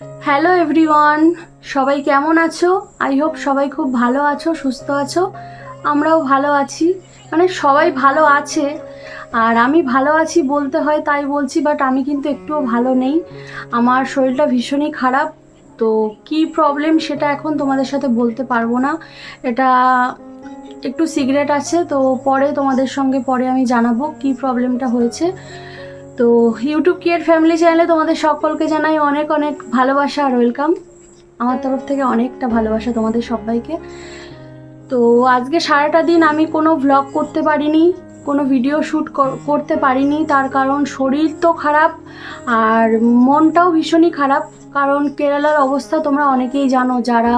Hello everyone সবাই কেমন আছো? আই হোপ সবাই খুব ভালো আছো, সুস্থ আছো। আমরাও ভালো আছি। মানে সবাই ভালো আছে। আর আমি ভালো আছি বলতে হয় তাই বলছি বাট আমি কিন্তু একটুও ভালো নেই। আমার শরীরটা ভীষণই খারাপ। তো কি প্রবলেম সেটা এখন তোমাদের সাথে বলতে পারব না। এটা একটু সিগারেট আছে, তো পরে তোমাদের সঙ্গে পরে আমি জানাব কি প্রবলেমটা হয়েছে। তো ইউটিউব কেয়ার ফ্যামিলি চ্যানেলে তোমাদের সকলকে জানাই অনেক অনেক ভালোবাসা আর ওয়েলকাম আমার তরফ থেকে অনেকটা ভালোবাসা তোমাদের সবাইকে। তো আজকে সারাটা দিন আমি কোনো ভ্লগ করতে পারিনি, কোনো ভিডিও শ্যুট করতে পারিনি। তার কারণ শরীর তো খারাপ আর মনটাও ভীষণই খারাপ। কারণ কেরালার অবস্থা তোমরা অনেকেই জানো, যারা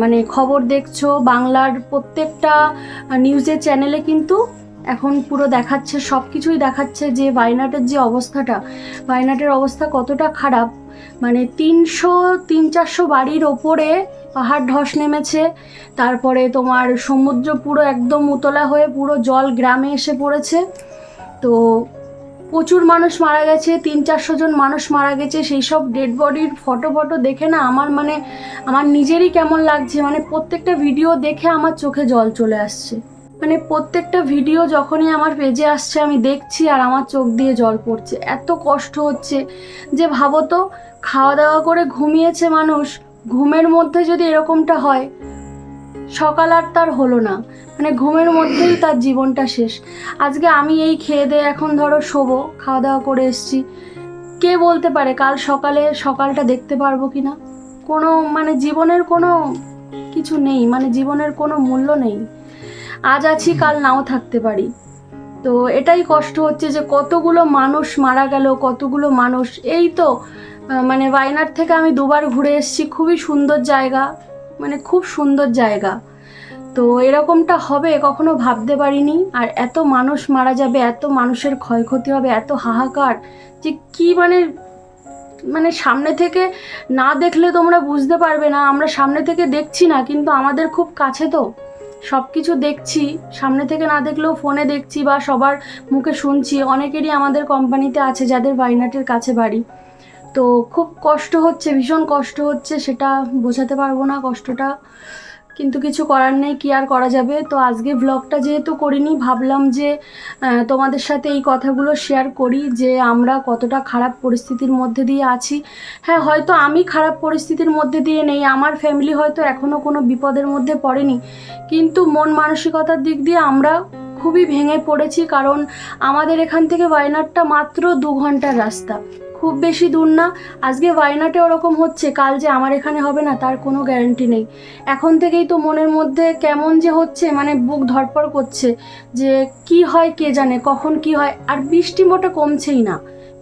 মানে খবর দেখছ, বাংলার প্রত্যেকটা নিউজের চ্যানেলে কিন্তু এখন পুরো দেখাচ্ছে সব কিছুই দেখাচ্ছে যে বায়নাটের যে অবস্থাটা। বায়নাটের অবস্থা কতটা খারাপ মানে তিনশো তিন চারশো বাড়ির ওপরে পাহাড় ধস নেমেছে, তারপরে তোমার সমুদ্র পুরো একদম উতলা হয়ে পুরো জল গ্রামে এসে পড়েছে। তো প্রচুর মানুষ মারা গেছে তিন চারশো জন মানুষ মারা গেছে, সেই সব ডেড বডির ফটো ফটো দেখে না আমার মানে আমার নিজেরই কেমন লাগছে মানে প্রত্যেকটা ভিডিও দেখে আমার চোখে জল চলে আসছে। মানে প্রত্যেকটা ভিডিও যখনই আমার পেজে আসছে, আমি দেখছি আর আমার চোখ দিয়ে জল পড়ছে। এত কষ্ট হচ্ছে যে ভাবো তো, খাওয়া দাওয়া করে ঘুমিয়েছে মানুষ, ঘুমের মধ্যে যদি এরকমটা হয়, সকাল আর তার হলো না। মানে ঘুমের মধ্যেই তার জীবনটা শেষ। আজকে আমি এই খেয়ে দিয়ে এখন ধরো শোবো, খাওয়া দাওয়া করে এসছি। কে বলতে পারে কাল সকালে সকালটা দেখতে পারব কি না? কোনো মানে জীবনের কোনো কিছু নেই মানে জীবনের কোনো মূল্য নেই। আজ আছি, কাল নাও থাকতে পারি। তো এটাই কষ্ট হচ্ছে যে কতগুলো মানুষ মারা গেল, কতগুলো মানুষ, এই তো মানে ওয়াইনার থেকে আমি দুবার ঘুরে এসেছি, খুবই সুন্দর জায়গা মানে খুব সুন্দর জায়গা। তো এরকমটা হবে, কখনো ভাবতে পারিনি, আর এত মানুষ মারা যাবে, এত মানুষের ক্ষয়ক্ষতি হবে, এত হাহাকার, যে কি মানে মানে সামনে থেকে না দেখলে তোমরা বুঝতে পারবে না, আমরা সামনে থেকে দেখছি না, কিন্তু আমাদের খুব কাছে তো। সব কিছু দেখছি, সামনে থেকে না দেখলেও ফোনে দেখছি বা সবার মুখে শুনছি। অনেকেরই আমাদের কোম্পানিতে আছে যাদের বাইনাটের কাছে বাড়ি। তো খুব কষ্ট হচ্ছে, ভীষণ কষ্ট হচ্ছে, সেটা বোঝাতে পারব না কষ্টটা। কিন্তু কিছু করার নেই, কি আর করা যাবে? তো আজকে ব্লগটা যেহেতু করিনি, ভাবলাম যে তোমাদের সাথে এই কথাগুলো শেয়ার করি যে আমরা কতটা খারাপ পরিস্থিতির মধ্যে দিয়ে আছি। হ্যাঁ হয়তো আমি খারাপ পরিস্থিতির মধ্যে দিয়ে নেই, আমার ফ্যামিলি হয়তো এখনও কোনো বিপদের মধ্যে পড়েনি। কিন্তু মন মানসিকতার দিক দিয়ে আমরা খুবই ভেঙে পড়েছি, কারণ আমাদের এখান থেকে ওয়াইনাডটা মাত্র দু ঘণ্টার রাস্তা। খুব বেশি দূর না। আজকে ওয়াইনাটে ওরকম হচ্ছে, কাল যে আমার এখানে হবে না, তার কোনো গ্যারান্টি নেই। এখন থেকেই তো মনের মধ্যে কেমন যে হচ্ছে মানে বুক ধরপড় করছে যে কি হয় কে জানে, কখন কি হয়। আর বৃষ্টি মোটা কমছেই না।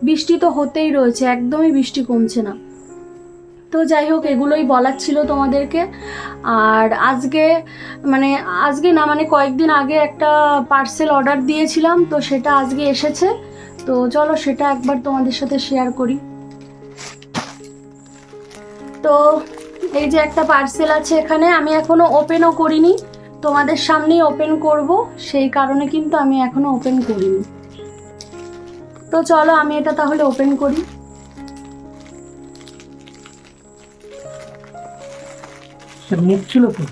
বৃষ্টি তো হতেই রয়েছে, একদমই বৃষ্টি কমছে না। তো যাই হোক, এগুলোই বলার ছিল তোমাদেরকে। আর আজকে মানে আজকে না মানে কয়েকদিন আগে একটা পার্সেল অর্ডার দিয়েছিলাম, তো সেটা আজকে এসেছে। তো চলো সেটা একবার তোমাদের সাথে শেয়ার করি। তো এই যে একটা পার্সেল আছে এখানে, আমি এখনও ওপেনও করিনি। তোমাদের সামনেই ওপেন করব, সেই কারণে কিন্তু আমি এখনও ওপেন করিনি। তো চলো আমি এটা তাহলে ওপেন করি। মুখ ছিল তো?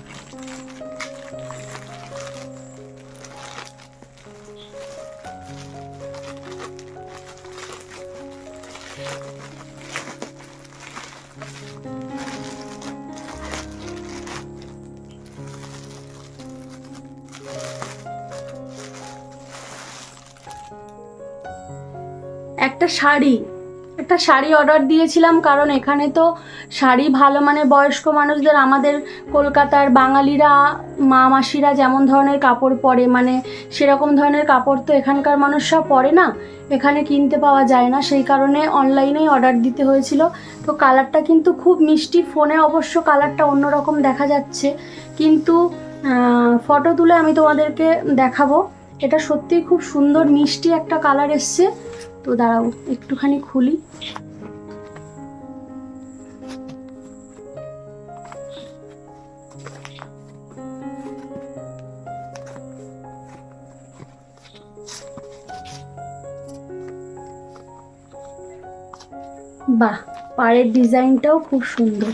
একটা শাড়ি একটা শাড়ি অর্ডার দিয়েছিলাম কারণ এখানে তো শাড়ি ভালো মানে বয়স্ক মানুষদের, আমাদের কলকাতার বাঙালিরা, মা মাসিরা যেমন ধরনের কাপড় পরে মানে সেরকম ধরনের কাপড় তো এখানকার মানুষরা পরে না, এখানে কিনতে পাওয়া যায় না, সেই কারণে অনলাইনেই অর্ডার দিতে হয়েছিল। তো কালারটা কিন্তু খুব মিষ্টি ফোনে অবশ্য কালারটা অন্যরকম দেখা যাচ্ছে। কিন্তু ফটো তুলে আমি তোমাদেরকে দেখাবো। এটা সত্যিই খুব সুন্দর, মিষ্টি একটা কালার এসছে। তো দাঁড়াও, একটুখানি খুলি। বাহ, পাড়ের ডিজাইনটাও খুব সুন্দর।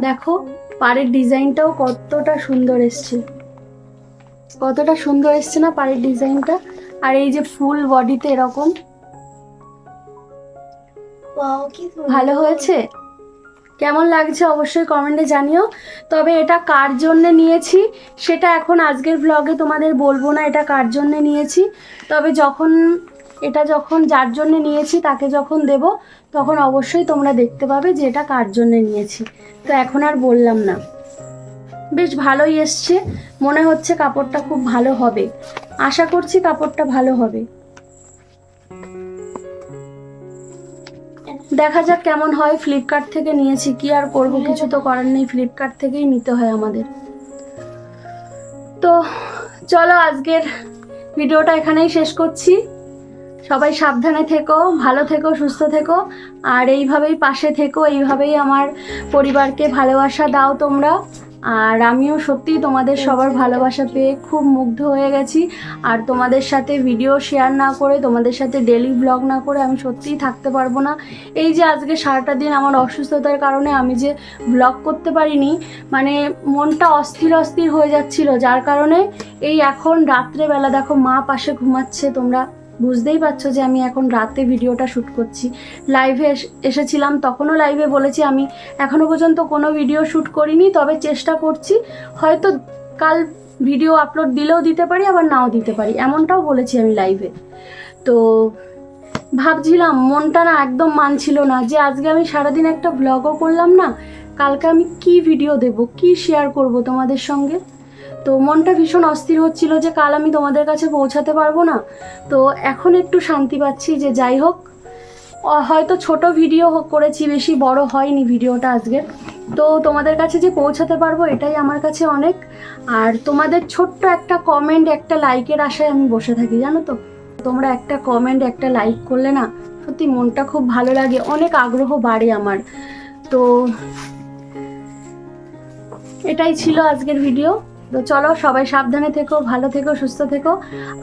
দেখো, পাড়ের ডিজাইনটাও কতটা সুন্দর এসছে। কতটা সুন্দর এসছে না পাড়ের ডিজাইনটা? আর এই যে ফুল বডিতে এরকম। ভালো হয়েছে? কেমন লাগছে অবশ্যই কমেন্টে জানিও। তবে এটা কার জন্যে নিয়েছি সেটা এখন আজকের ব্লগে তোমাদের বলব না এটা কার জন্যে নিয়েছি। তবে যখন এটা যখন যার জন্যে নিয়েছি তাকে যখন দেব তখন অবশ্যই তোমরা দেখতে পাবে যে এটা কার জন্যে নিয়েছি। তো এখন আর বললাম না। বেশ ভালোই এসছে। মনে হচ্ছে কাপড়টা খুব ভালো হবে। আশা করছি কাপড়টা ভালো হবে। দেখা যাক কেমন হয়। ফ্লিপকার্ট থেকে নিয়েছি। কি আর করব? কিছু তো করার নেই। ফ্লিপকার্ট থেকেই নিতে হয় আমাদের। তো চলো আজকের ভিডিওটা এখানেই শেষ করছি। সবাই সাবধানে থেকো, ভালো থেকো, সুস্থ থেকো। আর এইভাবেই পাশে থেকো। এইভাবেই আমার পরিবারকে ভালোবাসা দাও তোমরা। আর আমিও সত্যি তোমাদের সবার ভালোবাসা পেয়ে খুব মুগ্ধ হয়ে গেছি। আর তোমাদের সাথে ভিডিও শেয়ার না করে তোমাদের সাথে ডেলি ব্লগ না করে আমি সত্যিই থাকতে পারব না। এই যে আজকে সারাটা দিন আমার অসুস্থতার কারণে আমি যে ব্লগ করতে পারিনি মানে মনটা অস্থির অস্থির হয়ে যাচ্ছিল। যার কারণে এই এখন রাত্রেবেলা দেখো মা পাশে ঘুমাচ্ছে তোমরা বুঝতেই পারছ যে আমি এখন রাতে ভিডিওটা শ্যুট করছি। লাইভে এসেছিলাম, তখনও লাইভে বলেছি আমি এখনও পর্যন্ত কোনো ভিডিও শ্যুট করিনি, তবে চেষ্টা করছি, হয়তো কাল ভিডিও আপলোড দিলেও দিতে পারি, আবার নাও দিতে পারি, এমনটাও বলেছি আমি লাইভে তো ভাবছিলাম, মনটা না একদম মানছিল না যে আজকে আমি সারাদিন একটা ব্লগও করলাম না, কালকে আমি কি ভিডিও দেব, কি শেয়ার করব তোমাদের সঙ্গে? তো মনটা ভীষণ অস্থির হচ্ছিল যে কাল আমি তোমাদের কাছে পৌঁছাতে পারব না। তো এখন একটু শান্তি পাচ্ছি যে যাই হোক হয়তো ছোট ভিডিও করেছি, বেশি বড় হয়নি ভিডিওটা আজকে। তো তোমাদের কাছে যে পৌঁছাতে পারব এটাই আমার কাছে অনেক। আর তোমাদের ছোট্ট একটা কমেন্ট একটা লাইকের আশায় আমি বসে থাকি, জানো তো? তোমরা একটা কমেন্ট একটা লাইক করলে না, সত্যি মনটা খুব ভালো লাগে, অনেক আগ্রহ বাড়ে আমার। তো এটাই ছিল আজকের ভিডিও তো চলো সবাই সাবধানে থেকো, ভালো থেকো, সুস্থ থেকো।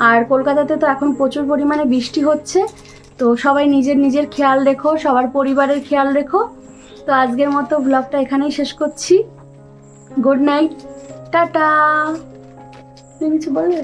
আর কলকাতাতে তো এখন প্রচুর পরিমাণে বৃষ্টি হচ্ছে। তো সবাই নিজের নিজের খেয়াল রেখো, সবার পরিবারের খেয়াল রেখো। তো আজকের মতো ব্লগটা এখানেই শেষ করছি। গুড নাইট টাটা। তুমি কিছু বলবে